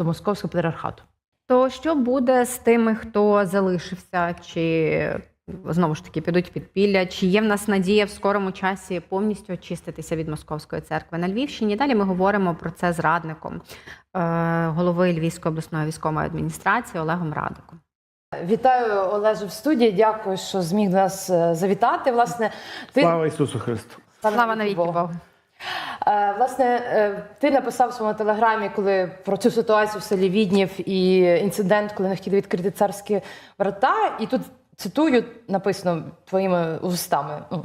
до московського патріархату. То що буде з тими, хто залишився, чи знову ж таки підуть підпілля? Чи є в нас надія в скорому часі повністю очиститися від московської церкви на Львівщині? Далі ми говоримо про це з радником е, голови Львівської обласної військової адміністрації Олегом Радиком. Вітаю Олеже в студії. Дякую, що зміг нас е, завітати. Власне, ти Слава Ісусу Христу! Слава навіки Богу. Е, Власне, е, ти написав в своєму телеграмі, коли про цю ситуацію в селі Віднів і інцидент, коли не хотіли відкрити царські врата. І тут цитую, написано твоїми устами. ну,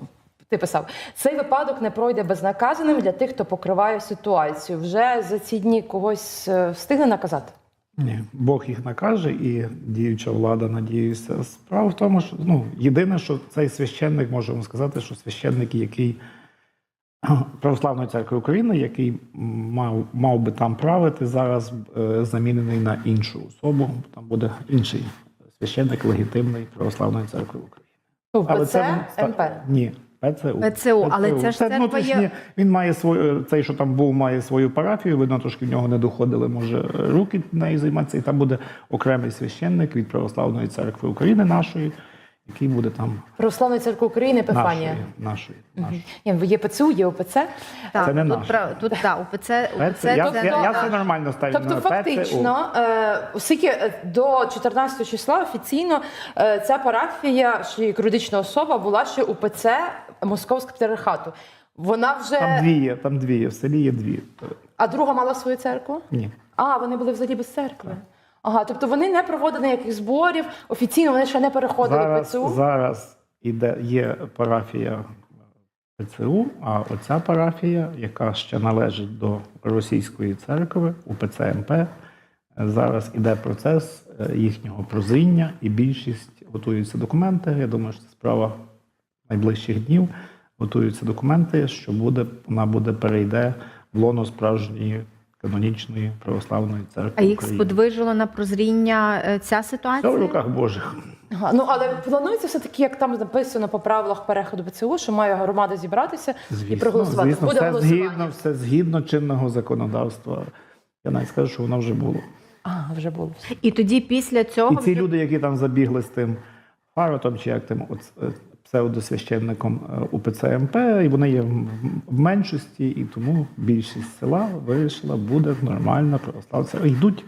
Ти писав: цей випадок не пройде безнаказаним для тих, хто покриває ситуацію. Вже за ці дні когось е, встигне наказати? Ні, Бог їх накаже, і діюча влада, надіюся. Справа в тому, що ну, єдине, що цей священник, можемо сказати, що священник, який Православної церкви України, який мав, мав би там правити, зараз е, замінений на іншу особу. Там буде інший священник легітимний Православної церкви України. Ну, Але це МП. Ні. ПЦУ. ПЦУ, але це ж церква є- Він має свою цей, що там був, має свою парафію. Видно, трошки в нього не доходили, може руки нею займатися. І там буде окремий священник від Православної церкви України нашої, який буде там Православної церкви України, Епіфанія. нашої. нашої, нашої. Ні, є ПЦУ, є ОПЦ. Так, Це не тут, наше. тут да, УПЦ, ПЦ, УПЦ я, це я, я тобто- все нормально ставлю. Тобто, на ПЦУ. фактично, е, оскільки е, до 14 числа офіційно е, ця парафія, що юридична особа, була ще УПЦ Московського патріархату. Вона вже Там дві є, там дві є, в селі є дві. а друга мала свою церкву. Ні. А вони були взагалі без церкви. Ага, тобто вони не проводили ніяких зборів. Офіційно вони ще не переходили Зараз, ПЦУ. зараз іде, є парафія ПЦУ, а оця парафія, яка ще належить до російської церкви, УПЦ МП, е, зараз іде процес е, їхнього прозріння, і більшість готуються документи. Я думаю, що це справа найближчих днів. Готуються документи, що буде, вона буде перейде в лоно справжньої канонічної православної церкви. А їх України. сподвижило на прозріння е, ця Все в ситуація? руках Божих. Ага, ну але планується все таки, як там написано по правилах переходу ПЦУ, що має громада зібратися і проголосувати. Звісно, Буде все голосування. згідно, все згідно чинного законодавства. Я навіть скажу, що воно вже було. А, вже було. І тоді після цього І ці вже- люди, які там забігли з тим фаротом, чи як тим от, е, псевдосвященником е, УПЦ МП, і вони є в- меншості, і тому більшість села вирішила, буде нормально православця. Йдуть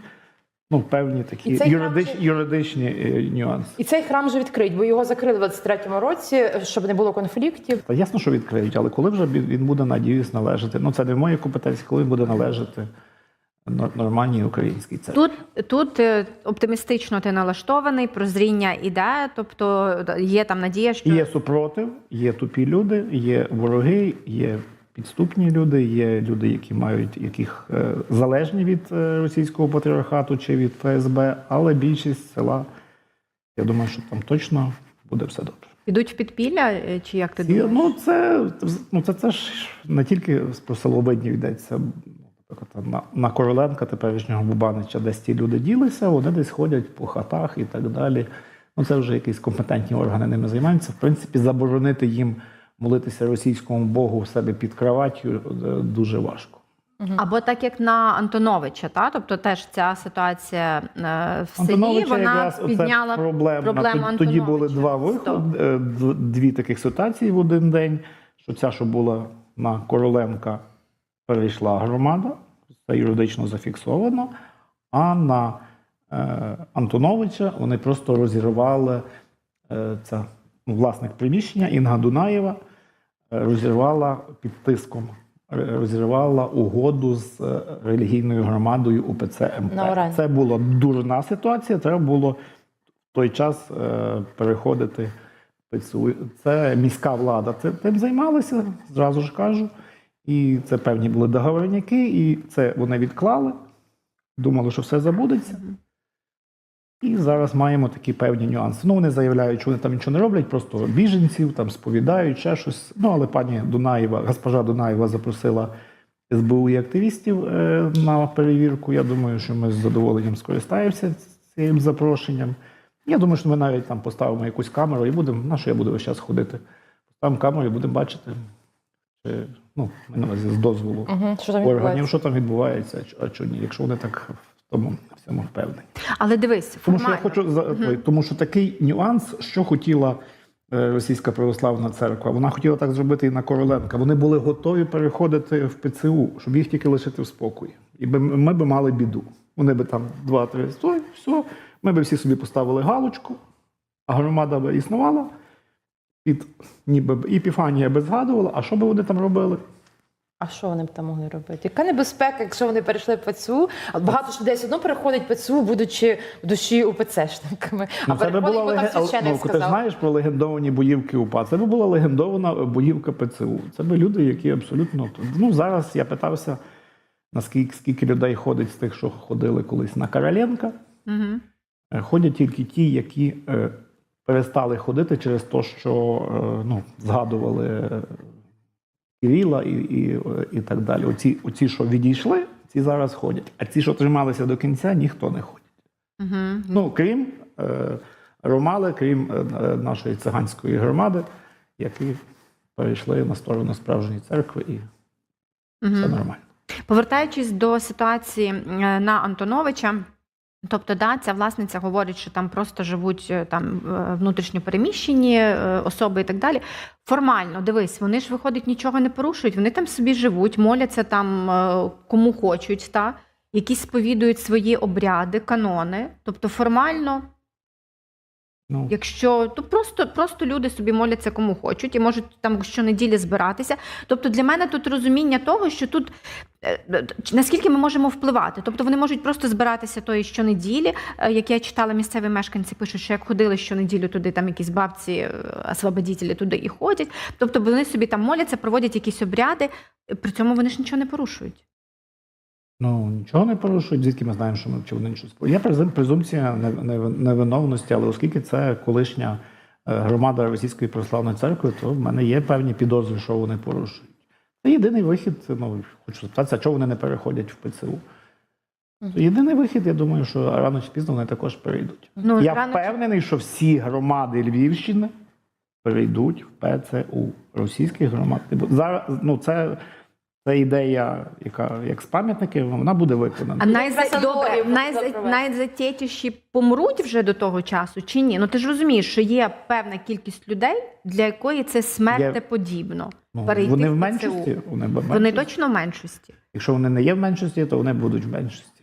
ну, певні такі юридич, храм юридичні е, нюанси. І цей храм вже відкрить, бо його закрили в 23-му році, щоб не було конфліктів. Та ясно, що відкриють, але коли вже він буде, надіюсь, належати. Ну, це не в моїй компетенції, коли він буде належати нормальній українській церкві. Тут, тут е, оптимістично ти налаштований, прозріння іде, тобто є там надія, що Є супротив, є тупі люди, є вороги, є підступні люди, є люди, які мають яких е, залежні від е, російського патріархату чи від ФСБ, але більшість села, я думаю, що там точно буде все добре. підуть в підпілля, чи як ти думаєш? ну, це, ну, це, це ж не тільки про селовидні йдеться. Наприклад, на, на Короленка теперішнього Бубанича, десь ті люди ділися, вони десь ходять по хатах і так далі. Ну, це вже якісь компетентні органи ними займаються. В принципі, заборонити їм молитися російському Богу в себе під кроваттю е, дуже важко. Або так як на Антоновича, та тобто теж ця ситуація е, в селі вона підняла проблема. проблему Тоді- Тоді були два виходи, е, дві таких ситуації в один день. Що ця, що була на Короленка, перейшла громада, це юридично зафіксовано. А на е, Антоновича вони просто розірвали е, це власник приміщення Інга Дунаєва, е, розірвала під тиском. Розірвала угоду з е, релігійною громадою УПЦ МП. Це була дурна ситуація. Треба було в той час е, переходити ПЦУ. Це міська влада це тим займалася, зразу ж кажу. І це певні були договорняки, і це вони відклали. Думали, що все забудеться. І зараз маємо такі певні нюанси. Ну, вони заявляють, що вони там нічого не роблять, просто біженців там сповідають, ще щось. Ну, але пані Дунаєва, госпожа Дунаєва запросила СБУ і активістів е, на перевірку. Я думаю, що ми з задоволенням скористаємося цим запрошенням. Я думаю, що ми навіть там поставимо якусь камеру і будемо. На що я буду весь час ходити? Поставимо камеру і будемо бачити, чи, ну, ми з дозволу Угу. Що там органів, що там відбувається, а що ні. Якщо вони так в тому в цьому впевнений. Але дивись, Тому що я хочу за тому що такий нюанс, що хотіла е, Російська православна церква. Вона хотіла так зробити і на Короленка. Вони були готові переходити в ПЦУ, щоб їх тільки лишити в спокої. І би ми би мали біду. Вони би там два-три все. Ми би всі собі поставили галочку, а громада би існувала. Під ніби Епіфанія би згадувала, а що би вони там робили? А що вони б там могли робити? Яка небезпека, якщо вони перейшли в ПЦУ? Багато ж людей все одно переходить ПЦУ, будучи в душі УПЦшниками. А Ну, це би переходить, була бо там леген... священик ну, ти знаєш про легендовані боївки УПА. Це би була легендована боївка ПЦУ. Це би люди, які абсолютно ну зараз я питався, наскільки скільки людей ходить з тих, що ходили колись на Короленка. Е, Ходять тільки ті, які е, перестали ходити через те, що е, ну, згадували Кирила і, і, і так далі. Оці, оці, що відійшли, ці зараз ходять. А ці, що трималися до кінця, ніхто не ходить. Мгм. Ну, крім е, Ромали, крім е, нашої циганської громади, які перейшли на сторону справжньої церкви, і Мгм. все нормально. Повертаючись до ситуації е, на Антоновича. Тобто, да, ця власниця говорить, що там просто живуть е, там е, внутрішньо переміщені е, особи і так далі. Формально, дивись, вони ж виходить, нічого не порушують. Вони там собі живуть, моляться там кому хочуть, та якісь сповідують свої обряди, канони. Тобто, формально Ну, Якщо то просто, просто люди собі моляться кому хочуть і можуть там щонеділі збиратися. Тобто для мене тут розуміння того, що тут е, наскільки ми можемо впливати. Тобто вони можуть просто збиратися тої щонеділі. Е, Як я читала, місцеві мешканці пишуть, що як ходили щонеділю туди, там якісь бабці, е, освободітелі туди і ходять. Тобто вони собі там моляться, проводять якісь обряди, при цьому вони ж нічого не порушують. Ну нічого не порушують, звідки ми знаємо, що ми чи вони щось. Є презумпція нев- нев- невиновності, але оскільки це колишня е, громада Російської православної церкви, то в мене є певні підозри, що вони порушують. Це єдиний вихід. Ну, хочу запитатися, чого вони не переходять в ПЦУ. Єдиний вихід, я думаю, що рано чи пізно вони також перейдуть. Ну, Я рано впевнений, що всі громади Львівщини перейдуть в ПЦУ російських громад. Зараз ну це, це ідея, яка як з пам'ятники, вона буде виконана. А найза... добре, найза... найзатєтіші помруть вже до того часу чи ні? Ну ти ж розумієш, що є певна кількість людей, для якої це смертеподібно. Ну, перейти вони в в меншості. Вони, в меншості. Вони точно в меншості. Якщо вони не є в меншості, то вони будуть в меншості.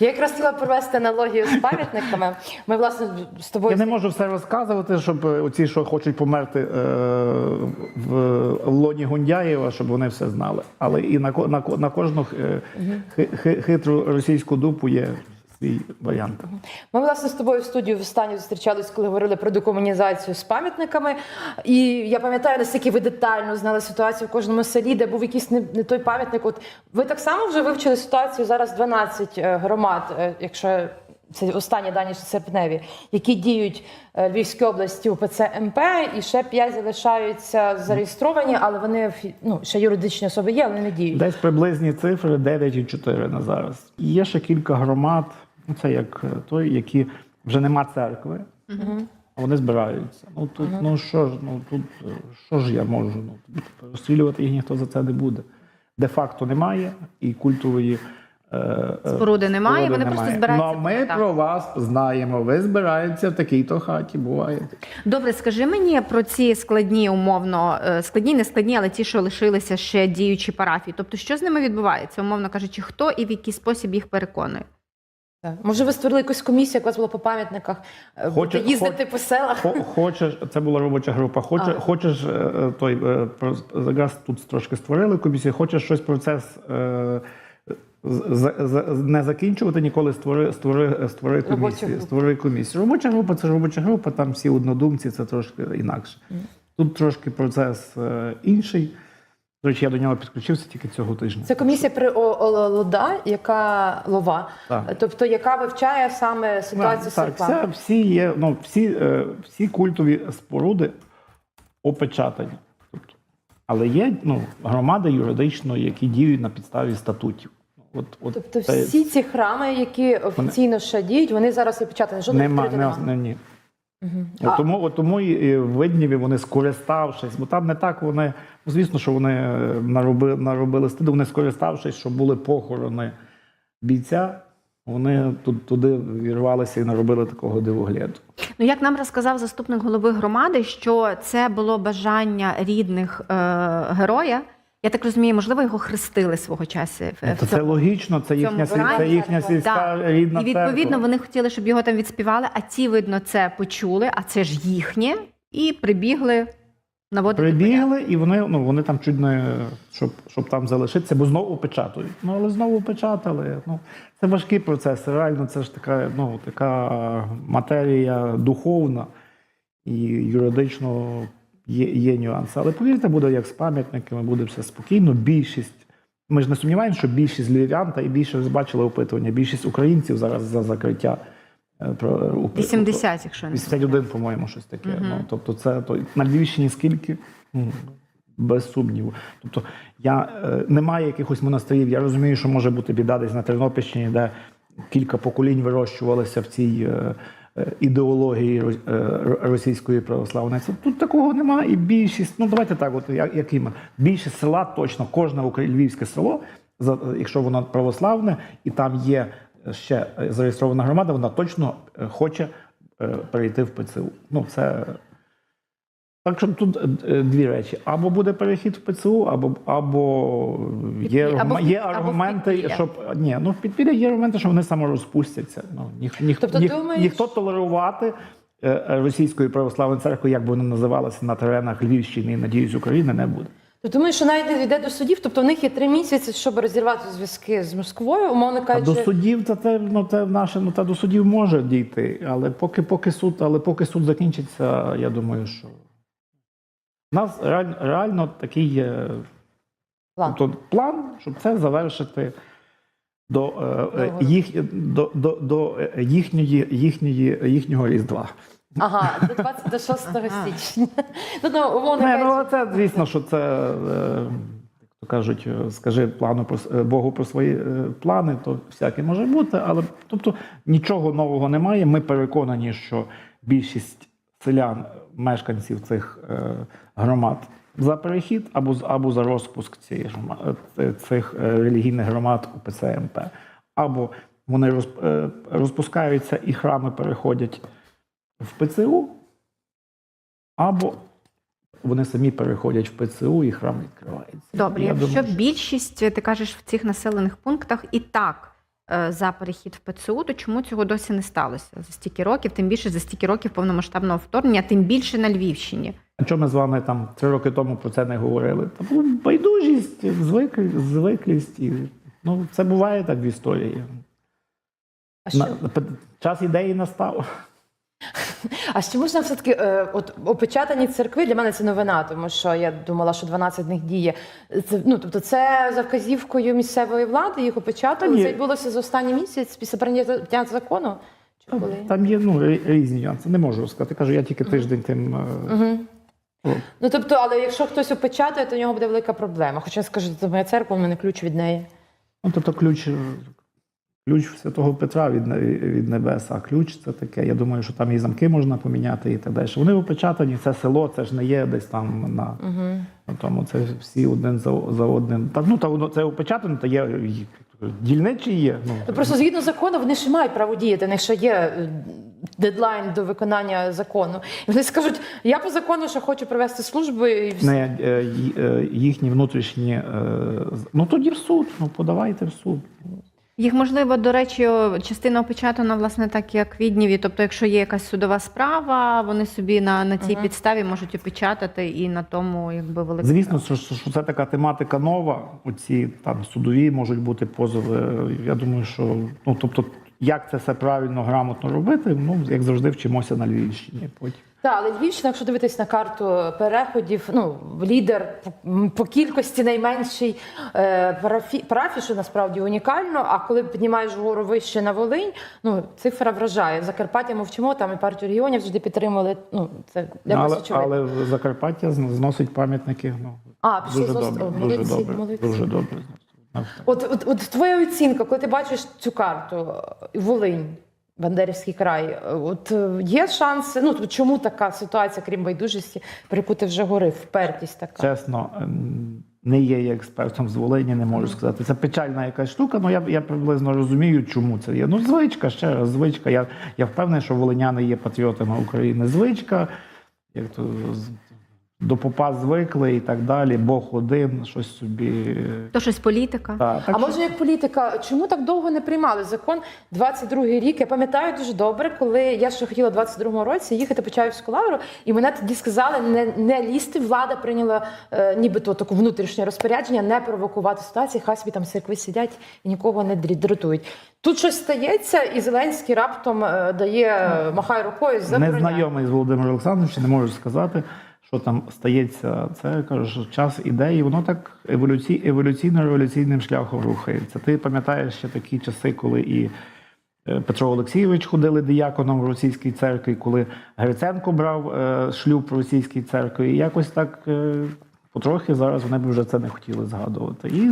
Я якраз хотіла провести аналогію з пам'ятниками. Ми, власне, з тобою Я не можу все розказувати, щоб е, оці, що хочуть померти е, в, в лоні Гундяєва, щоб вони все знали. Але і на, на, на кожну е, хи- хи- хитру російську дупу є свій варіант. Ми, власне, з тобою в студію останнє зустрічались, коли говорили про декомунізацію з пам'ятниками. І я пам'ятаю, наскільки ви детально знали ситуацію в кожному селі, де був якийсь не, не той пам'ятник. От ви так само вже вивчили ситуацію зараз 12 е, громад, е, якщо це останні дані серпневі, які діють е, в Львівській області УПЦ МП, і ще 5 залишаються зареєстровані, але вони ну, ще юридичні особи є, але не діють. Десь приблизні цифри 9 і 4 на зараз. Є ще кілька громад, ну це як е, той, які вже нема церкви, а вони збираються. Ну тут, ну що ж, ну тут е, що ж я можу? Ну розстрілювати їх ніхто за це не буде. Де-факто немає і культової. е, Споруди немає, споруди вони просто збираються Ну, а ми так. про вас знаємо. Ви збираєтеся в такій-то хаті, буває. Добре, скажи мені про ці складні, умовно, складні, не складні, але ті, що лишилися ще діючі парафії. Тобто, що з ними відбувається, умовно кажучи, хто і в який спосіб їх переконує? Так. Може, ви створили якусь комісію, як у вас було по пам'ятниках, е, Хоче- їздити по селах? Хо- Хочеш, це була робоча група. А. хочеш е, той е, про якраз тут трошки створили комісію. Хочеш щось процес е, з- з- з- не закінчувати, ніколи створи, створи, створи Робочу комісію. групу. Створи комісію. Робоча група це ж робоча група, там всі однодумці, це трошки інакше. Тут трошки процес е, інший. До речі, я до нього підключився тільки цього тижня. Це комісія при ОЛОДА, яка лова, Так. тобто яка вивчає саме ситуацію з так, церквами. це всі є, ну, всі, е, всі культові споруди опечатані. Тобто, але є ну, громади юридично, які діють на підставі статутів. От, от Тобто це всі ці храми, які офіційно ще діють, вони зараз опечатані. Жодного нема, не, нема. не, ні. А- От тому, от тому і і в Видніві вони скориставшись, бо там не так вони, звісно, що вони е, наробили, наробили стиду, вони скориставшись, що були похорони бійця, Вони тут туди вірвалися і наробили такого дивогляду. Ну, як нам розказав заступник голови громади, що це було бажання рідних е, героя. Я так розумію, можливо, його хрестили свого часу. в- То в це логічно, це їхня, сіль- це їхня сільська Так. рідна І відповідно церква. вони хотіли, щоб його там відспівали, а ті, видно, це почули, а це ж їхнє, і прибігли наводити порядок. Прибігли, і вони, ну, вони там чуть не щоб, щоб там залишитися, бо знову печатають. Ну, але знову печатали. Ну, це важкий процес. Реально, це ж така, ну, така матерія духовна і юридично є, є нюанси. Але повірте, буде як з пам'ятниками, буде все спокійно. Більшість. Ми ж не сумніваємося, що більшість львів'ян, та і більше бачили опитування, більшість українців зараз за закриття. Е, про- у- 80, якщо не 81, по-моєму, щось таке. Мгм. Ну, тобто, це то на Львівщині скільки? Без сумніву. Тобто, я е, немає якихось монастирів. Я розумію, що може бути біда десь на Тернопільщині, де кілька поколінь вирощувалися в цій е, е, ідеології ро- е, ро- російської православної. Це- Тут такого немає. І більшість, ну давайте так, от як, як іме. Більшість села точно, кожне львівське село, за- якщо воно православне, і там є ще зареєстрована громада, вона точно е, хоче е, перейти в ПЦУ. Ну, це. Так що тут е, дві речі: або буде перехід в ПЦУ, або, або є, або в є під- або аргументи, щоб ні, ну в підпілля є аргументи, що вони саморозпустяться. Ну ніх, ніх, Тобто ніх, думаєш- ніхто толерувати російської православної церкви, як би вона називалася на теренах Львівщини і надіюсь України, не буде. Ти думаєш, що навіть не йде до судів? Тобто в них є три місяці, щоб розірвати зв'язки з Москвою, умовно А до судів це, це ну це наше, ну та до судів може дійти, але поки поки суд, але поки суд закінчиться, я думаю, що у нас реально, реально такий є План. тобто, план, щоб це завершити до, е, е, їх, до, до, до е, їхньої, їхньої, їхнього різдва. Ага, до 26 січня. Ну, ну, умовно Не, ну кажучи, це звісно, що це. е, Як то кажуть, е, скажи плану про с- е, Богу про свої е, плани, то всяке може бути, але тобто нічого нового немає. Ми переконані, що більшість селян, мешканців цих е, громад за перехід або з- або за розпуск цієї грома- е, цих е, релігійних громад УПЦ МП. Або вони роз- е, розпускаються і храми переходять в ПЦУ, або вони самі переходять в ПЦУ і храм відкривається. Добре, Я якщо думаю, більшість, ти кажеш, в цих населених пунктах і так е, за перехід в ПЦУ, то чому цього досі не сталося за стільки років, тим більше за стільки років повномасштабного вторгнення, тим більше на Львівщині. А чому ми з вами там три роки тому про це не говорили? Та була байдужість, звик- звиклість. Ну, це буває так в історії. а що? На, час ідеї настав. А ще можна все-таки, е, от опечатані церкви для мене це новина, тому що я думала, що 12 з них діє. Це, ну, тобто це за вказівкою місцевої влади, їх опечатали. Ні. Це відбулося за останній місяць після прийняття закону. Чи коли? Там є ну, різні нюанси. Не можу сказати. Кажу, я тільки тиждень тим. Угу. о, Ну тобто, але якщо хтось опечатає, то в нього буде велика проблема. Хоча скажу, це моя церква, у мене ключ від неї. Ну, тобто ключ, ключ Святого Петра від, не- від небес, а ключ це таке. Я думаю, що там і замки можна поміняти і так далі. Вони опечатані, це село, це ж не є десь там на, Угу. на тому. Це всі один за, за одним. Так, ну, та воно це опечатано, то є дільничі є. Ну, Ну просто згідно закону вони ще мають право діяти, них ще є е, дедлайн до виконання закону. І вони скажуть, я по закону ще хочу провести службу і все. не е, е, їхні внутрішні. Ну тоді в суд. Ну подавайте в суд. Їх можливо, до речі, частина опечатана, власне, так як відніві. Тобто, якщо є якась судова справа, вони собі на, на цій Мгм. підставі можуть опечатати і на тому, якби велика. Звісно, що що це така тематика нова. Оці там судові можуть бути позови. Я думаю, що ну тобто, як це все правильно, грамотно робити, ну як завжди вчимося на Львівщині. Потім. Так, але Львівщина, якщо дивитись на карту переходів, ну лідер по, кількості найменший е, парафі, парафій, що насправді унікально. А коли піднімаєш вгору вище на Волинь, ну цифра вражає. Закарпаття мовчимо, там і партію регіонів завжди підтримали. Ну це для але, нас очевидно. але Закарпаття зносить пам'ятники. Ну А, дуже добре, О, дуже добре, молодці. дуже добре. От, от, от твоя оцінка, коли ти бачиш цю карту е, Волинь, Бандерівський край, е, от е, є шанси. Ну чому така ситуація, крім байдужості, про яку ти вже говорив, впертість така? Чесно, ем, не є я експертом з Волині, не можу сказати. Це печальна якась штука, але я, я приблизно розумію, чому це є. Ну, звичка, ще раз, звичка. Я, я впевнений, що волиняни є патріотами України. Звичка, як то до попа звикли і так далі. Бог один, щось собі. То щось політика. Та, так а що- може як політика, чому так довго не приймали закон 22-й рік? Я пам'ятаю дуже добре, коли я ще хотіла в 22-му році їхати по Чаївську лавру, і мене тоді сказали не, не лізти. Влада прийняла е, нібито таку внутрішнє розпорядження, не провокувати ситуації. Хай собі там церкви сидять і нікого не дратують. Тут щось стається, і Зеленський раптом е, дає е, махає рукою забороняє. знайомий з Володимиром Олександровичем, не можу сказати, що там стається. Це кажу, час іде, і воно так еволюцій, еволюційно-революційним шляхом рухається. Ти пам'ятаєш ще такі часи, коли і е, Петро Олексійович ходили діяконом в російській церкві, коли Гриценко брав е, шлюб в російській церкві. І якось так е, потрохи зараз вони б вже це не хотіли згадувати. І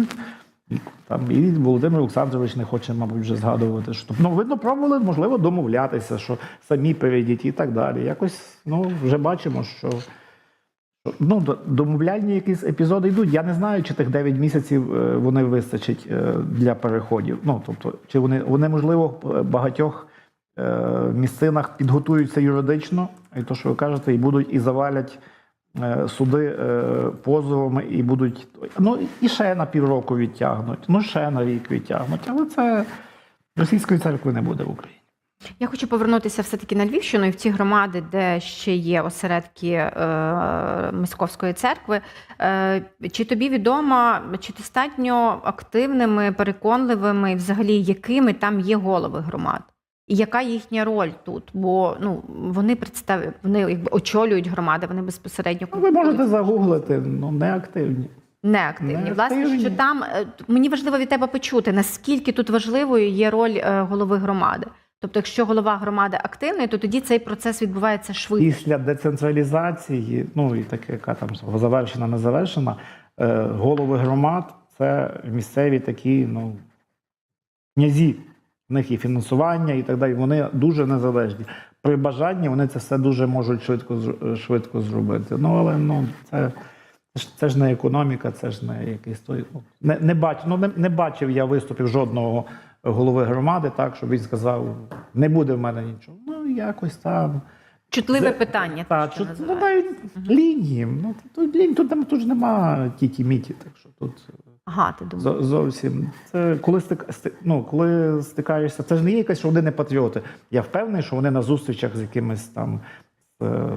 там і Володимир Олександрович не хоче, мабуть, вже згадувати. Що ну видно, пробували можливо домовлятися, що самі перейдіть і так далі. Якось ну вже бачимо, що. Ну, домовляльні якісь епізоди йдуть. Я не знаю, чи тих 9 місяців е, вони вистачить е, для переходів. Ну, тобто, чи вони, вони можливо, в багатьох е, місцинах підготуються юридично, і то, що ви кажете, і будуть і завалять суди позовами, і будуть. Ну, і ще на півроку відтягнуть, ну ще на рік відтягнуть. Але це російської церкви не буде в Україні. Я хочу повернутися все-таки на Львівщину і в ті громади, де ще є осередки е, Московської церкви. Е, чи тобі відомо, чи достатньо активними, переконливими, і взагалі якими там є голови громад? І яка їхня роль тут? Бо ну вони представ... вони якби очолюють громади, вони безпосередньо Ну, ви можете загуглити, ну не активні. неактивні. Не Власне, що там е, мені важливо від тебе почути, наскільки тут важливою є роль е, голови громади. Тобто, якщо голова громади активний, то тоді цей процес відбувається швидше. Після децентралізації, ну і таке, яка там завершена, не завершена, е, голови громад це місцеві такі, ну, князі. В них і фінансування, і так далі. Вони дуже незалежні. При бажанні вони це все дуже можуть швидко, швидко зробити. Ну, але ну, це, це, ж, не економіка, це ж не якийсь той. Ну, не, не, бач, ну, не, не бачив я виступів жодного голови громади, так, щоб він сказав, не буде в мене нічого. Ну, якось там. Чутливе питання. Та, що, що ну, навіть лінії. Ну, тут, лінь, тут, там, тут ж нема тіті-міті, так що тут Ага, ти думаєш. зовсім. Це коли, стик, сти- ну, коли стикаєшся, це ж не є якась, що вони не патріоти. Я впевнений, що вони на зустрічах з якимись там е,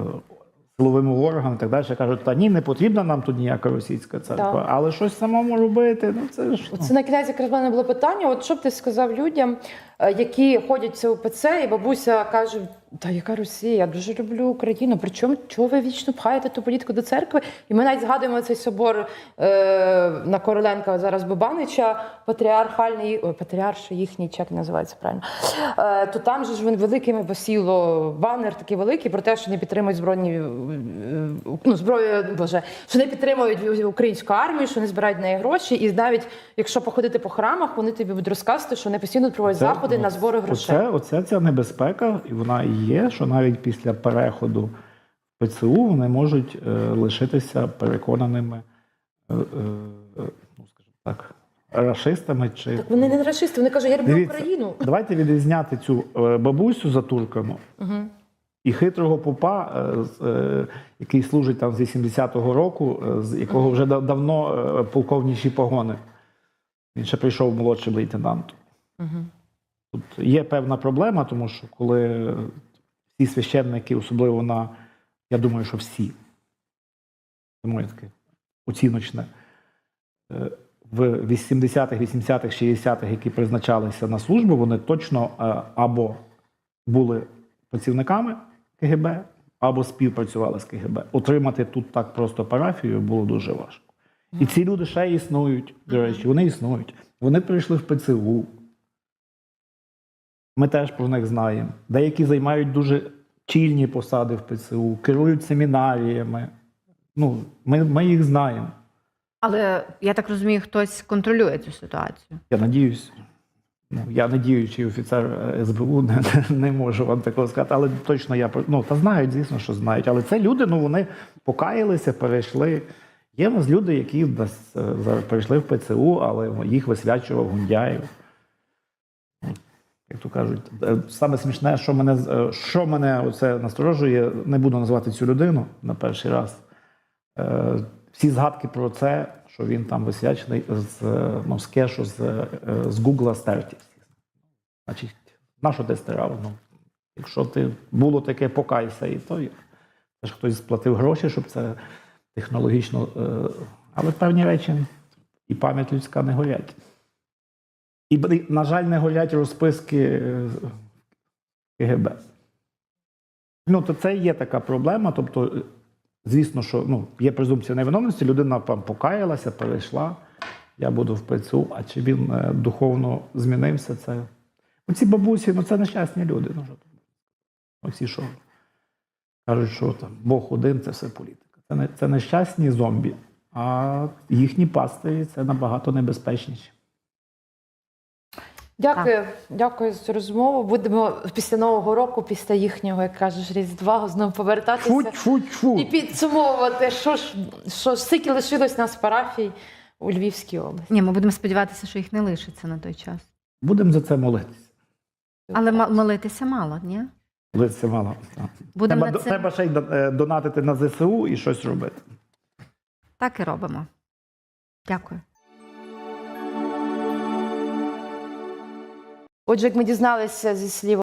силовими органами і так далі кажуть, та ні, не потрібна нам тут ніяка російська церква, Так. але щось самому робити, ну це ж. ну. Це на кінець якраз в мене було питання. От що б ти сказав людям, які ходять в це УПЦ, і бабуся каже: Та яка Росія? Я дуже люблю Україну. Причому чого ви вічно пхаєте ту політику до церкви? І ми навіть згадуємо цей собор е, на Короленка зараз Бабанича, патріархальний патріарший їхній чек називається правильно. Е, то там же ж він великими посіло банер такий великий про те, що не підтримують збройні е, ну, зброю, боже, що не підтримують українську армію, що не збирають неї гроші. І навіть якщо походити по храмах, вони тобі будуть розказувати, що вони постійно проводять Це- заходи на збори грошей. Оце, оце ця небезпека, і вона і є, що навіть після переходу в ПЦУ вони можуть е, лишитися переконаними, е, е, ну скажімо так, расистами чи Так вони не расисти, вони кажуть, я люблю Дивіться, Україну. Давайте відрізняти цю е, бабусю за турками Угу. і хитрого попа, е, е, який служить там з 80-го року, е, з якого вже давно е, полковніші погони. Він ще прийшов молодшим лейтенантом. Тут є певна проблема, тому що коли всі священники, особливо на, я думаю, що всі, це моє таке оціночне, е, в 80-х, 80-х, 60-х, які призначалися на службу, вони точно е, або були працівниками КГБ, або співпрацювали з КГБ. Отримати тут так просто парафію було дуже важко. І ці люди ще існують, до речі, вони існують. Вони прийшли в ПЦУ, ми теж про них знаємо. Деякі займають дуже чільні посади в ПЦУ, керують семінаріями. Ну, ми, ми їх знаємо. Але я так розумію, хтось контролює цю ситуацію. Я надіюсь. Ну, я не діючий офіцер е, СБУ, не, не, не можу вам такого сказати, але точно я ну, та знають, звісно, що знають. Але це люди, ну вони покаялися, перейшли Є в нас люди, які десь, е, зараз перейшли в ПЦУ, але їх висвячував Гундяєв. Як то кажуть, е, саме смішне, що мене, е, що мене оце насторожує, не буду називати цю людину на перший раз. Е, Всі згадки про це, що він там висвячений з, ну, з кешу, з, з Гугла стерті. Значить, на що ти стирав? Ну, якщо ти було таке, покайся, і то. Ж хтось сплатив гроші, щоб це технологічно. Але певні речі і пам'ять людська не горять. І, на жаль, не горять розписки е, КГБ. Ну, то це є така проблема. Тобто, е, звісно, що ну, є презумпція невиновності, людина покаялася, перейшла. Я буду в ПЦУ, а чи він е, духовно змінився, це. Оці бабусі, ну це нещасні люди. Ну, що. Оці що кажуть, що там Бог один це все політика. Це, не, це нещасні зомбі, а їхні пастирі це набагато небезпечніші. Дякую, дякую за цю розмову. Будемо після нового року, після їхнього, як кажеш, різдва, знову повертатися Фу, фу, фу. і підсумовувати, що ж що ж скільки лишилось нас парафій у Львівській області. Ні, ми будемо сподіватися, що їх не лишиться на той час. Будемо за це молитися. Але молитися мало, ні? Молитися мало. Будемо Треба, цим. треба ще й е, донатити на ЗСУ і щось робити. Так і робимо. Дякую. Отже, як ми дізналися зі слів